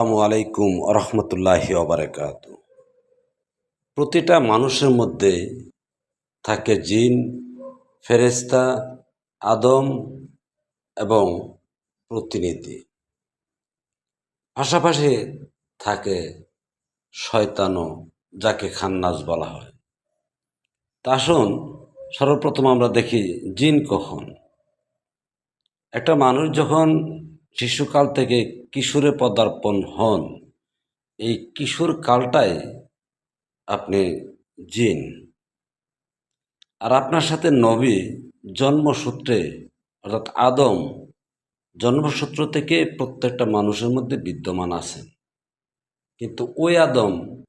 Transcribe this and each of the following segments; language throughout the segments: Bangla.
আসসালামু আলাইকুম রহমতুল্লাহি ওবরাকাত প্রতিটা মানুষের মধ্যে থাকে জিন ফেরেস্তা আদম এবং প্রতিনিধি। পাশাপাশি থাকে শয়তানও, যাকে খান্নাস বলা হয়। তা আসুন, সর্বপ্রথম আমরা দেখি জিন কখন। একটা মানুষ যখন শিশুকাল থেকে কিশোরে পদার্পণ হন। এই কিশোর কালটাই আপনি জিন। আর আপনার সাথে নবী জন্মসূত্রে, অর্থাৎ আদম জন্মসূত্র থেকে প্রত্যেকটা মানুষের মধ্যে বিদ্যমান আছেন। কিন্তু ওই আদম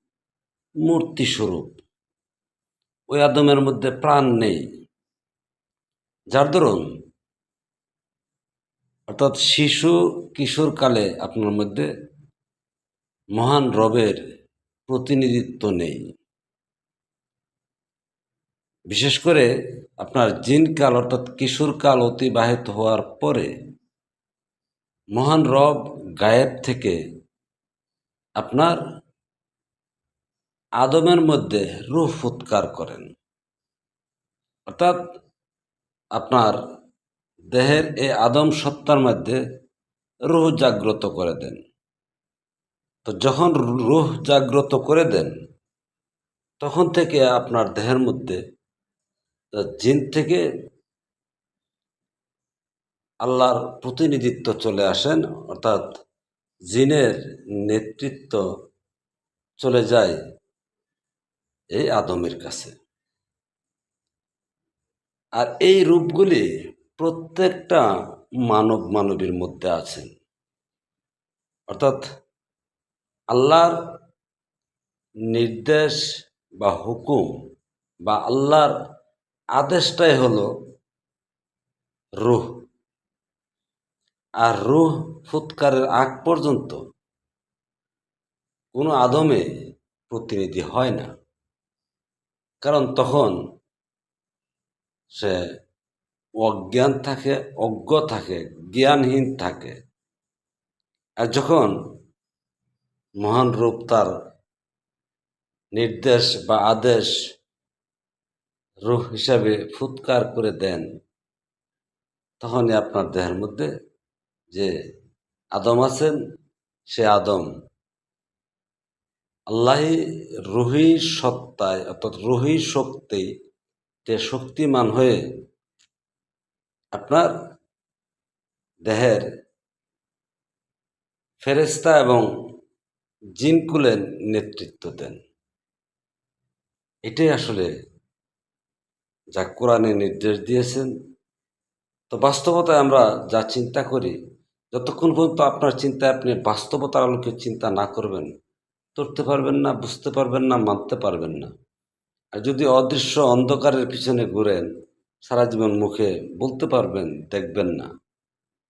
মূর্তিস্বরূপ। ওই আদমের মধ্যে প্রাণ নেই। যার দরুন অর্থাৎ শিশু কিশোরকালে আপনার মধ্যে মহান রবের প্রতিনিধিত্ব নেই। বিশেষ করে আপনার জিনকাল অর্থাৎ কিশোরকাল অতিবাহিত হওয়ার পরে মহান রব গায়েব থেকে আপনার আদমের মধ্যে রূহ ফুৎকার করেন। অর্থাৎ আপনার দেহের এই আদম সত্তার মধ্যে রুহ জাগ্রত করে দেন। তো যখন রুহ জাগ্রত করে দেন, তখন থেকে আপনার দেহের মধ্যে জিন থেকে আল্লাহর প্রতিনিধিত্ব চলে আসেন, অর্থাৎ জিনের নেতৃত্ব চলে যায় এই আদমের কাছে। আর এই রূপগুলি প্রত্যেকটা মানব মানবীর মধ্যে আছেন। অর্থাৎ আল্লাহর নির্দেশ বা হুকুম বা আল্লাহর আদেশটাই হল রুহ। আর রুহ ফুৎকারের আগ পর্যন্ত কোনো আদমে প্রতিনিধি হয় না। কারণ তখন সে অজ্ঞান থাকে, অজ্ঞ থাকে, জ্ঞানহীন থাকে। আর যখন মহান রূপ তার নির্দেশ বা আদেশ রূপ হিসাবে ফুৎকার করে দেন, তখনই আপনার দেহের মধ্যে যে আদম আছেন, সে আদম। আল্লাহি রুহি সত্তায়, অর্থাৎ রুহি শক্তি তে শক্তিমান হয়ে আপনার দেহের ফেরেস্তা এবং জিনকুলের নেতৃত্ব দেন। এটাই আসলে যা কোরআনে নির্দেশ দিয়েছেন। তো বাস্তবতায় আমরা যা চিন্তা করি, যতক্ষণ পর্যন্ত আপনার চিন্তায় আপনি বাস্তবতার আলোকে চিন্তা না করবেন করতে পারবেন না, বুঝতে পারবেন না, মানতে পারবেন না। আর যদি অদৃশ্য অন্ধকারের পিছনে ঘুরেন সারা জীবন মুখে বলতে পারবেন দেখবেন না।